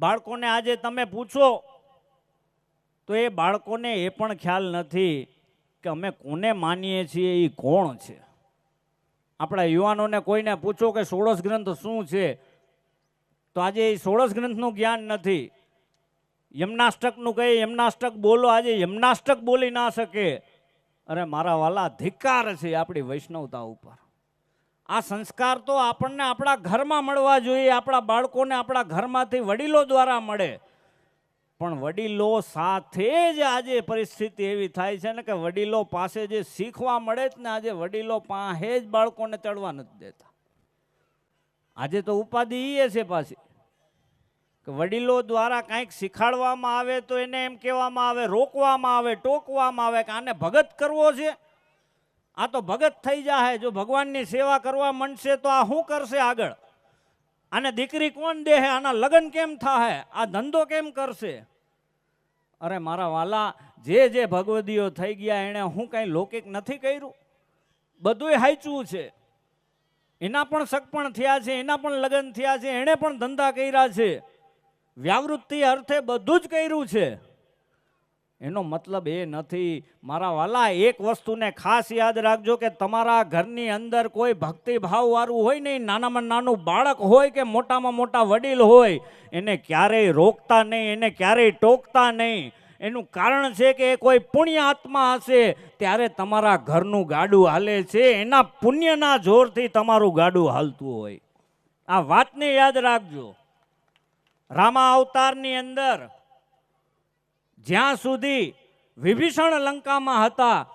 બાળકોને આજે તમે પૂછો, તો એ બાળકોને એ પણ ખ્યાલ નથી કે અમે કોને માનીએ છીએ એ કોણ છે? આપણા યુવાનોને કોઈને પૂછો કે સોળસ ગ્રંથ શું છે? તો આજે એ સોળસ ગ્રંથનું જ્ઞાન નથી. યમનાષ્ટકનું કહે યમનાષ્ટક બોલો, આજે યમનાષ્ટક બોલી ના શકે. અરે મારા વાલા, ધિક્કાર છે આપણી વૈષ્ણવતા ઉપર. આ સંસ્કાર તો આપણને આપણા ઘરમાં મળવા જોઈએ, આપણા બાળકોને આપણા ઘરમાંથી વડીલો દ્વારા મળે. પણ વડીલો સાથે જ આજે પરિસ્થિતિ એવી થાય છે ને કે વડીલો પાસે જે શીખવા મળે જ ને આજે વડીલો પાસે જ બાળકોને ચડવા નથી દેતા. આજે તો ઉપાધિ એ છે પાછી. કે વડીલો દ્વારા કાંઈક શીખાડવામાં આવે તો એને એમ કહેવામાં આવે, રોકવામાં આવે, ટોકવામાં આવે કે આને ભગત કરવો છે. આ તો ભગત થઈ જાય જો ભગવાનની સેવા કરવા માંડશે તો આ શું કરશે આગળ? આને દીકરી કોણ દેહે? આના લગ્ન કેમ થાય આ ધંધો કેમ કરશે? અરે મારા વાલા, જે જે ભગવદીઓ થઈ ગયા, એણે હું કંઈ લૌકિક નથી કર્યું? બધુંય હાચવું છે. એના પણ સગપણ થયા છે, એના પણ લગ્ન થયા છે, એણે પણ ધંધા કર્યા છે. વ્યાવૃત્તિ અર્થે બધું જ કર્યું છે. એનો મતલબ એ નથી. મારા વાલા, એક વસ્તુને ખાસ યાદ રાખજો કે તમારા ઘરની અંદર કોઈ ભક્તિ ભાવવાળું હોય નહીં. નાનામાં નાનું બાળક હોય કે મોટામાં મોટા વડીલ હોય, એને ક્યારેય રોકતા નહીં, એને ક્યારેય ટોકતા નહીં. એનું કારણ છે કે એ કોઈ પુણ્ય આત્મા હશે, ત્યારે તમારા ઘરનું ગાડું હાલે છે. એના પુણ્યના જોરથી તમારું ગાડું હાલતું હોય. આ વાતને યાદ રાખજો. રામા અવતારની અંદર જ્યાં સુધી વિભીષણ લંકામાં હતા,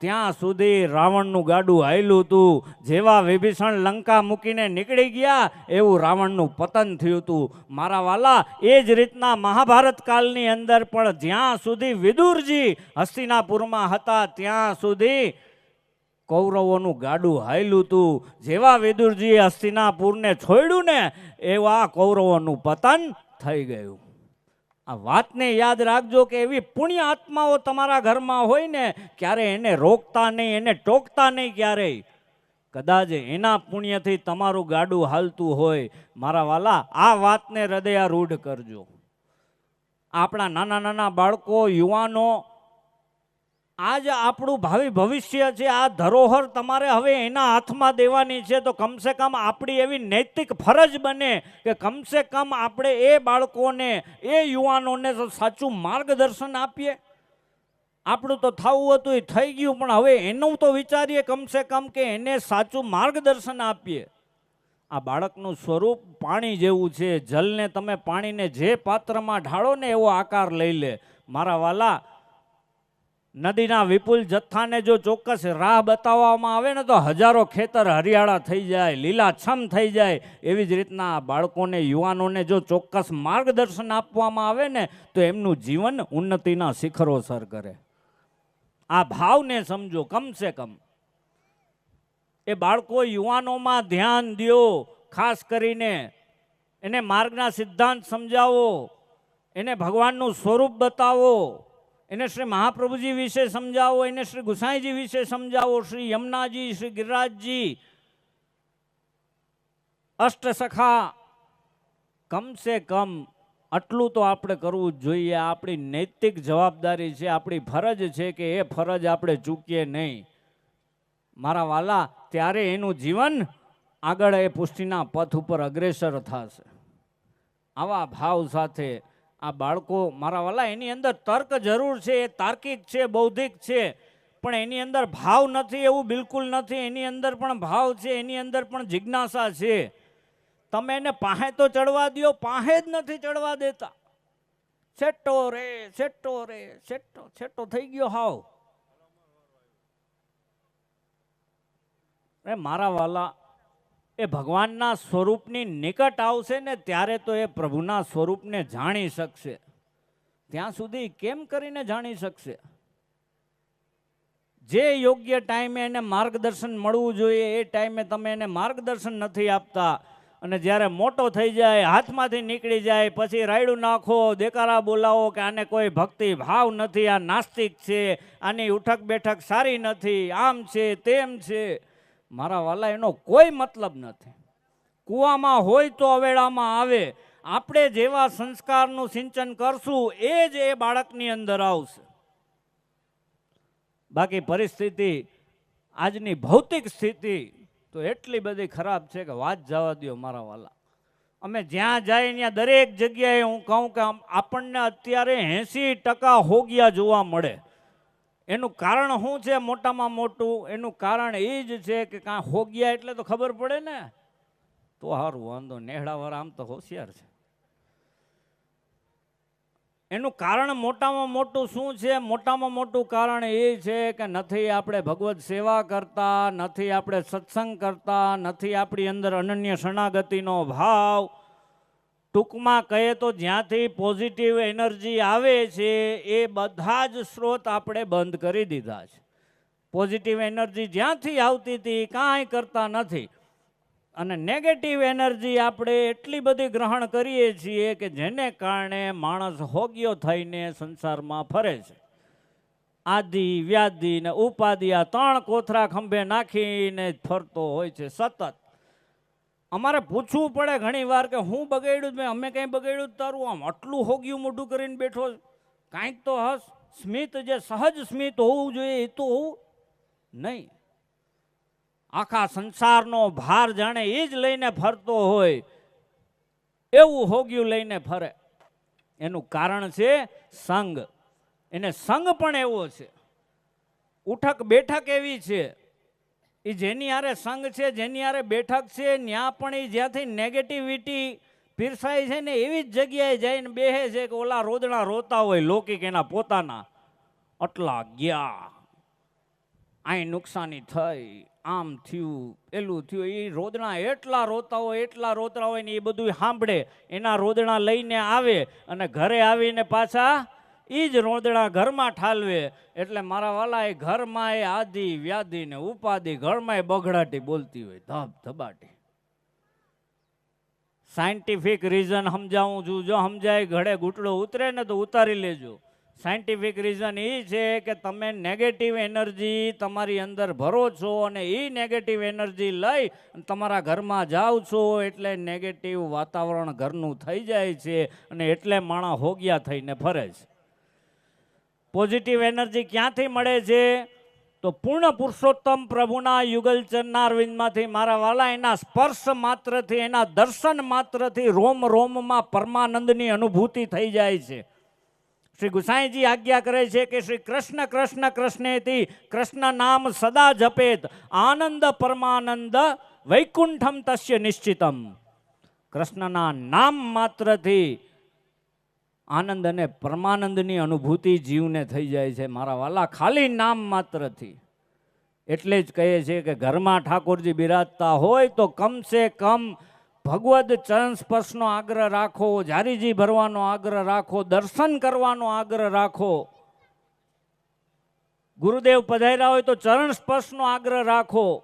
ત્યાં સુધી રાવણનું ગાડું હાયલું હતું. જેવા વિભીષણ લંકા મૂકીને નીકળી ગયા, એવું રાવણનું પતન થયું હતું. મારા વાલા, એ જ રીતના મહાભારત કાળની અંદર પણ જ્યાં સુધી વિદુરજી હસ્તિનાપુરમાં હતા, ત્યાં સુધી કૌરવોનું ગાડું હાયલું હતું. જેવા વિદુરજીએ હસ્તિનાપુરને છોડ્યું ને, એવા કૌરવોનું પતન થઈ ગયું. આ વાતને યાદ રાખજો કે એવી પુણ્ય આત્માઓ તમારા ઘરમાં હોય ને, ક્યારે એને રોકતા નહીં, એને ટોકતા નહીં ક્યારેય. કદાચ એના પુણ્યથી તમારું ગાડું હાલતું હોય. મારા વાલા, આ વાતને હૃદયારૂઢ કરજો. આપણા નાના નાના બાળકો, યુવાનો આજ આપણું ભાવિ ભવિષ્ય છે, આ ધરોહર તમારે હવે એના હાથમાં દેવાની છે, તો કમસે કમ આપણી એવી નૈતિક ફરજ બને કે કમસે કમ આપણે એ બાળકોને, એ યુવાનોને સાચું માર્ગદર્શન આપીએ. આપણું તો થવું હતું, એ થઈ ગયું, પણ હવે એનું તો વિચારીએ કમસે કમ કે એને સાચું માર્ગદર્શન આપીએ. આ બાળકનું સ્વરૂપ પાણી જેવું છે, જલને તમે પાણીને જે પાત્રમાં ઢાળો ને એવો આકાર લઈ લે. મારા વાલા નદીના વિપુલ જથ્થાને જો ચોક્કસ રાહ બતાવવામાં આવે ને તો હજારો ખેતર હરિયાળા થઈ જાય, લીલાછમ થઈ જાય. એવી જ રીતના બાળકોને, યુવાનોને જો ચોક્કસ માર્ગદર્શન આપવામાં આવે ને તો એમનું જીવન ઉન્નતિના શિખરો સર કરે. આ ભાવને સમજો કમસે કમ. એ બાળકો યુવાનોમાં ધ્યાન દો, ખાસ કરીને એને માર્ગના સિદ્ધાંત સમજાવો, એને ભગવાનનું સ્વરૂપ બતાવો. એને શ્રી મહાપ્રભુજી વિશે સમજાવો, એને શ્રી ગુસાઈજી વિશે સમજાવો, શ્રી યમુનાજી, શ્રી ગિરિરાજજી. અષ્ટસખા કમસે કમ, આટલું તો આપણે કરવું જ જોઈએ. આપણી નૈતિક જવાબદારી છે, આપણી ફરજ છે કે એ ફરજ આપણે ચૂકીએ નહીં. મારા વાલા, ત્યારે એનું જીવન આગળ એ પુષ્ટિના પથ ઉપર અગ્રેસર થશે. આવા ભાવ સાથે આ બાળકો મારા વાલા, એની અંદર તર્ક જરૂર છે, એ તાર્કિક છે, બૌદ્ધિક છે, પણ એની અંદર ભાવ નથી એવું બિલકુલ નથી, એની અંદર પણ ભાવ છે, એની અંદર પણ જિજ્ઞાસા છે. તમે એને પાહે તો ચડવા દો પાહે જ નથી ચડવા દેતા. છેટ્ટો રે છેટ્ટો રે છેટ્ટો છેટ્ટો થઈ ગયો હાવ. એ મારા વાલા એ ભગવાનના સ્વરૂપની નિકટ આવશે ને ત્યારે તો એ પ્રભુના સ્વરૂપને જાણી શકશે. ત્યાં સુધી કેમ કરીને જાણી શકશે? જે યોગ્ય ટાઈમે એને માર્ગદર્શન મળવું જોઈએ, એ ટાઈમે તમે એને માર્ગદર્શન નથી આપતા. અને જ્યારે મોટો થઈ જાય, હાથમાંથી નીકળી જાય, પછી રાયડું નાખો, દેકારા બોલાવો કે આને કોઈ ભક્તિ ભાવ નથી, આ નાસ્તિક છે, આની ઉઠક બેઠક સારી નથી, આમ છે, તેમ છે. મારા વાલા, એનો કોઈ મતલબ નથી કૂવામાં હોય તો અવેળામાં આવે. આપણે જેવા સંસ્કારનું સિંચન કરશું, એ જ એ બાળકની અંદર આવશે. બાકી પરિસ્થિતિ, આજની ભૌતિક સ્થિતિ તો એટલી બધી ખરાબ છે કે વાત જવા દો મારા વાલા. અમે જ્યાં જાય ત્યાં દરેક જગ્યાએ હું કહું કે આપણને અત્યારે એંસી ટકા હોગિયા જોવા મળે. એનું કારણ શું છે મોટામાં મોટું? એનું કારણ એ જ છે કે કાં હોગ્યા એટલે તો ખબર પડે ને? તો સારું વાંધો નેહડાવાળા આમ તો હોશિયાર છે. એનું કારણ મોટામાં મોટું શું છે? મોટામાં મોટું કારણ એ છે કે નથી આપણે ભગવત સેવા કરતા, નથી આપણે સત્સંગ કરતા, નથી આપણી અંદર અનન્ય શરણાગતિનો ભાવ ટૂંકમાં કહીએ તો જ્યાંથી પોઝિટિવ એનર્જી આવે છે, એ બધા જ સ્ત્રોત આપણે બંધ કરી દીધા છે. પોઝિટિવ એનર્જી જ્યાંથી આવતી હતી, કાંઈ કરતા નથી. અને નેગેટિવ એનર્જી આપણે એટલી બધી ગ્રહણ કરીએ છીએ કે જેને કારણે માણસ હોગ્યો થઈને સંસારમાં ફરે છે. આદિ, વ્યાધિ ને ઉપાધિ આ ત્રણ કોથરા ખંભે નાખીને ફરતો હોય છે સતત. અમારે પૂછવું પડે ઘણી વાર કે હું બગાડ્યું મેં, અમે કંઈ બગાડ્યું તારું? આમ આટલું હોગ્યું મોઢું કરીને બેઠો કાંઈક તો હસ, સ્મિત જે સહજ સ્મિત હોવું જોઈએ એ તો હોવું. નહીં. આખા સંસારનો ભાર જાણે એ જ લઈને ફરતો હોય, એવું હોગ્યું લઈને ફરે. એનું કારણ છે સંગ. એને સંગ પણ એવો છે. ઉઠક બેઠક એવી છે. એ જેની આરે સંઘ છે, જેની આરે બેઠક છે ત્યાં પણ એ જ્યાંથી નેગેટિવિટી પીરસાય છે ને એવી જ જગ્યાએ જઈને બેહે છે કે ઓલા રોદણા રોતા હોય, લૌકિક એના પોતાના. આટલા ગયા. અહીં નુકસાની થઈ. આમ થયું, પેલું થયું. એ રોદણા એટલા રોતા હોય, એટલા રોતા હોય ને એ બધું સાંભળે. એના રોદણા લઈને આવે અને ઘરે આવીને પાછા એ જ રોદડા ઘરમાં ઠાલવે એટલે મારા વાલા એ ઘરમાં એ આદિ, વ્યાધિ ને ઉપાધિ ઘરમાં એ બગડાટી બોલતી હોય, ધબ ધબાટી. સાયન્ટિફિક રીઝન સમજાવું છું. જો સમજાય ઘડે ઘૂંટડો ઉતરે ને તો ઉતારી લેજો. સાયન્ટિફિક રીઝન એ છે કે તમે નેગેટિવ એનર્જી તમારી અંદર ભરો છો અને એ નેગેટિવ એનર્જી લઈ તમારા ઘરમાં જાઓ છો એટલે નેગેટિવ વાતાવરણ ઘરનું થઈ જાય છે અને એટલે માણસ હોગિયા થઈને ફરે છે. પોઝિટિવ એનર્જી ક્યાંથી મળે છે? તો પૂર્ણ પુરુષોત્તમ પ્રભુના યુગલચરના અરવિંદમાંથી મારા વાલા, એના સ્પર્શ માત્રથી, એના દર્શન માત્રથી રોમ રોમમાં પરમાનંદની અનુભૂતિ થઈ જાય છે. શ્રી ગુસાઈજી આજ્ઞા કરે છે કે શ્રી કૃષ્ણ કૃષ્ણ કૃષ્ણેથી કૃષ્ણ નામ સદા જપેત, આનંદ પરમાનંદ વૈકુંઠમ તસ્ય નિશ્ચિતમ. કૃષ્ણના નામ માત્રથી આનંદ અને પરમાનંદની અનુભૂતિ જીવને થઈ જાય છે. મારા વાલા ખાલી નામ માત્રથી. એટલે જ કહે છે કે ઘરમાં ઠાકોરજી બિરાજતા હોય તો કમસે કમ ભગવદ ચરણ સ્પર્શનો આગ્રહ રાખો જારીજી ભરવાનો આગ્રહ રાખો, દર્શન કરવાનો આગ્રહ રાખો. ગુરુદેવ પધાર્યા હોય તો ચરણ સ્પર્શનો આગ્રહ રાખો.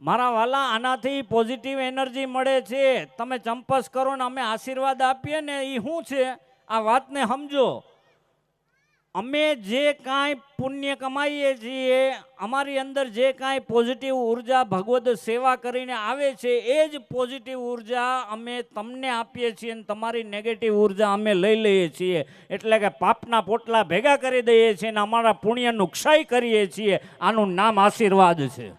મારા વાલા, આનાથી પોઝિટિવ એનર્જી મળે છે. તમે ચંપસ કરો ને અમે આશીર્વાદ આપીએ ને એ શું છે? આ વાતને સમજો. અમે જે કાંઈ પુણ્ય કમાઈએ છીએ, અમારી અંદર જે કાંઈ પોઝિટિવ ઊર્જા ભગવદ સેવા કરીને આવે છે, એ જ પોઝિટિવ ઊર્જા અમે તમને આપીએ છીએ અને તમારી નેગેટિવ ઊર્જા અમે લઈ લઈએ છીએ. એટલે કે પાપના પોટલા ભેગા કરી દઈએ છીએ અને અમારા પુણ્યનું ક્ષય કરીએ છીએ. આનું નામ આશીર્વાદ છે.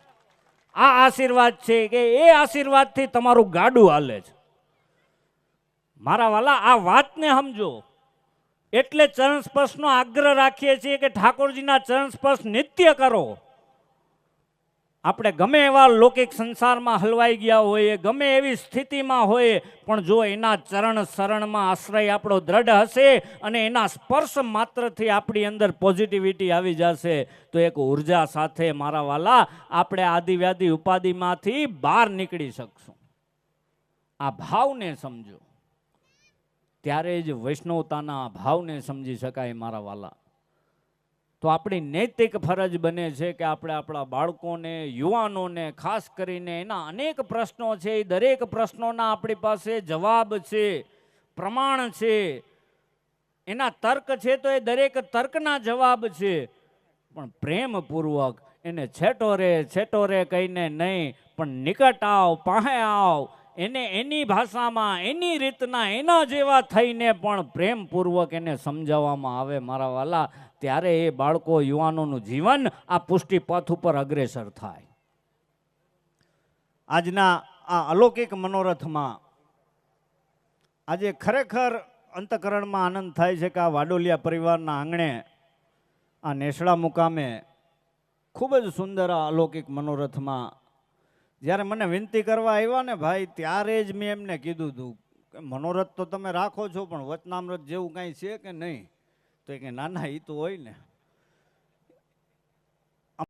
આ આશીર્વાદ છે કે એ આશીર્વાદથી તમારું ગાડું હાલે છે. મારા વાલા, આ વાતને સમજો. એટલે ચરણ સ્પર્શનો આગ્રહ રાખીએ છીએ કે ઠાકોરજીના ચરણ સ્પર્શ નિત્ય કરો. આપણે ગમે એવા લૌકિક સંસારમાં હલવાઈ ગયા હોઈએ, ગમે એવી સ્થિતિમાં હોઈએ, પણ જો એના ચરણ શરણમાં આશ્રય આપણો દ્રઢ હશે અને એના સ્પર્શ માત્રથી આપણી અંદર પોઝિટિવિટી આવી જશે, તો એક ઊર્જા સાથે મારા વાલા, આપણે આદિવ્યાધિ ઉપાધિમાંથી બહાર નીકળી શકશું. આ ભાવને સમજો. ત્યારે જ વૈષ્ણવતાના ભાવને સમજી શકાય મારા વાલા. તો આપણી નૈતિક ફરજ બને છે કે આપણે આપણા બાળકોને, યુવાનોને, ખાસ કરીને એના અનેક પ્રશ્નો છે, એ દરેક પ્રશ્નોના આપણી પાસે જવાબ છે, પ્રમાણ છે. એના તર્ક છે તો એ દરેક તર્કના જવાબ છે. પણ પ્રેમપૂર્વક એને છેટો રે છેટો રે કહીને નહીં, પણ નિકટ આવ, પાસે આવ. એને એની ભાષામાં, એની રીતના, એના જેવા થઈને પણ પ્રેમપૂર્વક એને સમજાવવામાં આવે મારા વાલા, ત્યારે એ બાળકો યુવાનોનું જીવન આ પુષ્ટિપથ ઉપર અગ્રેસર થાય. આજના આ અલૌકિક મનોરથમાં આજે ખરેખર અંતકરણમાં આનંદ થાય છે કે આ વાડોલિયા પરિવારના આંગણે, આ નેસડા મુકામે ખૂબ જ સુંદર આ અલૌકિક મનોરથમાં જ્યારે મને વિનંતી કરવા આવ્યા ને ભાઈ, ત્યારે જ મેં એમને કીધું હતું કે મનોરથ તો તમે રાખો છો, પણ વચનામૃત જેવું કાંઈ છે કે નહીં? તો એ કે, ના એ તો હોય ને.